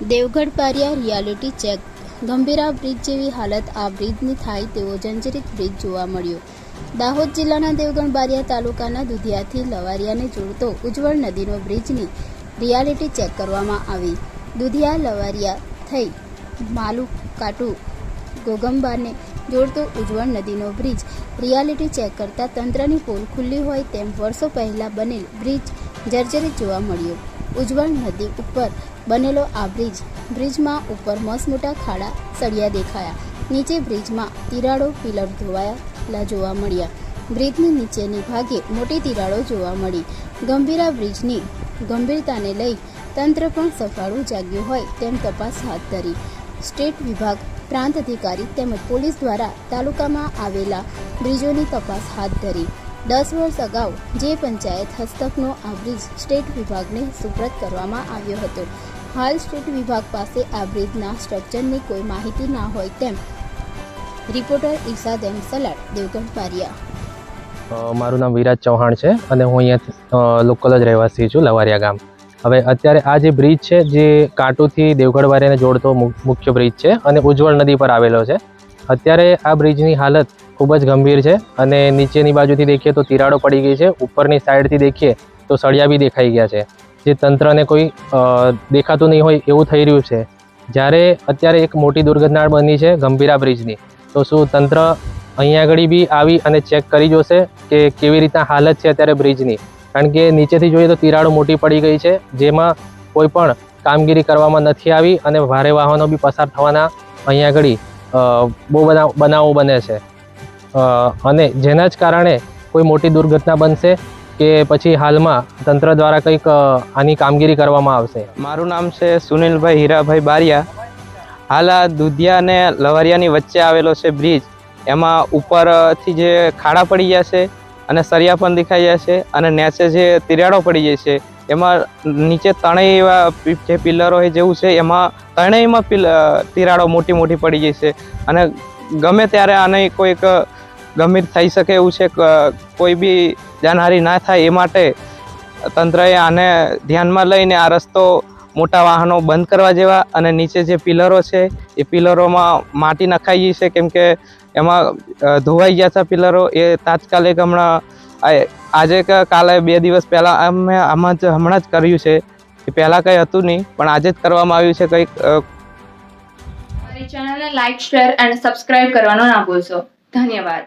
Devgadh Baria reality check Gambhira bridge જેવી હાલત આ બ્રિજની થાય તેવો જર્જરિત બ્રિજ જોવા મળ્યો. દાહોદ જિલ્લાના દેવગઢ બારિયા તાલુકાના દુધિયાથી લવારિયાને જોડતો ઉજ્જવળ નદીનો બ્રિજની રિયાલિટી ચેક કરવામાં આવી. દુધિયા, લવારિયા થઈ માલુ કાટુ ગોગંબાને જોડતો ઉજ્જવળ નદીનો બ્રિજ રિયાલિટી ચેક કરતાં તંત્રની પોલ ખુલ્લી હોય તેમ વર્ષો પહેલાં બનેલ બ્રિજ જર્જરિત જોવા મળ્યો. ઉજ્જવળ નદી ઉપર બનેલો આ બ્રિજ, બ્રિજમાં ઉપર મસમોટા ખાડા સળિયા દેખાયા. નીચે બ્રિજમાં તિરાડો પિલર ધોવાયેલા જોવા મળ્યા. બ્રિજની નીચેની ભાગે મોટી તિરાડો જોવા મળી. ગંભીરા બ્રિજની ગંભીરતાને લઈ તંત્ર પણ સફાળું જાગ્યું હોય તેમ તપાસ હાથ ધરી. સ્ટેટ વિભાગ, પ્રાંત અધિકારી તેમજ પોલીસ દ્વારા તાલુકામાં આવેલા બ્રિજોની તપાસ હાથ ધરી. દસ વર્ષ અગાઉ જે પંચાયત હસ્તકનો આ બ્રિજ સ્ટેટ વિભાગને સુપ્રત કરવામાં આવ્યો હતો. હાલ સ્ટેટ વિભાગ પાસે આ બ્રિજના સ્ટ્રક્ચરની કોઈ માહિતી ના હોય તેમ રિપોર્ટર ઈશા એમ સલાડ, દેવગઢ પારિયા. મારું નામ વિરાજ ચૌહાણ છે અને હું અહીંયા લોકલ જ રહેવાસી છું, લવારિયા ગામ. હવે અત્યારે આ જે બ્રિજ છે, જે કાંટુથી દેવગઢ વારિયાને જોડતો મુખ્ય બ્રિજ છે અને ઉજ્જવળ નદી પર આવેલો છે. અત્યારે આ બ્રિજની હાલત ખૂબ જ ગંભીર છે અને નીચેની બાજુથી દેખીએ તો તિરાડો પડી ગઈ છે. ઉપરની સાઈડથી દેખીએ તો સળિયા બી દેખાઈ ગયા છે. જે તંત્રને કોઈ દેખાતું નહીં હોય એવું થઈ રહ્યું છે. જ્યારે અત્યારે એક મોટી દુર્ઘટના બની છે ગંભીરા બ્રિજની, તો શું તંત્ર અહીંયા આગળ બી આવી અને ચેક કરી જોશે કે કેવી રીતના હાલત છે અત્યારે બ્રિજની? કારણ કે નીચેથી જોઈએ તો તિરાડો મોટી પડી ગઈ છે, જેમાં કોઈ પણ કામગીરી કરવામાં નથી આવી અને ભારે વાહનો બી પસાર થવાના અહીંયા આગળ બહુ બધા બનાવો બને છે. અને જેના જ કારણે કોઈ મોટી દુર્ઘટના બનશે કે પછી હાલમાં તંત્ર દ્વારા કંઈક આની કામગીરી કરવામાં આવશે. મારું નામ છે સુનિલભાઈ હીરાભાઈ બારિયા. હાલ આ દુધિયા અને લવારિયાની વચ્ચે આવેલો છે બ્રિજ. એમાં ઉપરથી જે ખાડા પડી ગયા છે અને સરિયા પણ દેખાઈ જાય છે અને નીચે જે તિરાડો પડી જાય છે, એમાં નીચે ત્રણેય એવા જે પિલરો હોય જેવું છે, એમાં ત્રણેયમાં તિરાડો મોટી મોટી પડી જાય છે. અને ગમે ત્યારે આને કોઈક ગંભીર થઈ શકે એવું છે કોઈ બી જાનહારી ના થાય એ માટે તંત્રએ આને ધ્યાનમાં લઈને આ રસ્તો મોટા વાહનો બંધ કરવા જેવા અને નીચે જે પિલરો છે, એ પિલરોમાં માટી નખાઈ ગઈ છે, કેમ કે એમાં ધોવાઈ ગયા હતા પિલરો. એ તાત્કાલિક હમણાં આજે કે, કાલે બે દિવસ પહેલાં અમે આમાં જ હમણાં જ કર્યું છે. એ પહેલાં કંઈ હતું નહીં, પણ આજે જ કરવામાં આવ્યું છે કંઈક ચેનલને લાઈક, શેર અને સબસ્ક્રાઇબ કરવાનો ના ભૂલશો. ધન્યવાદ.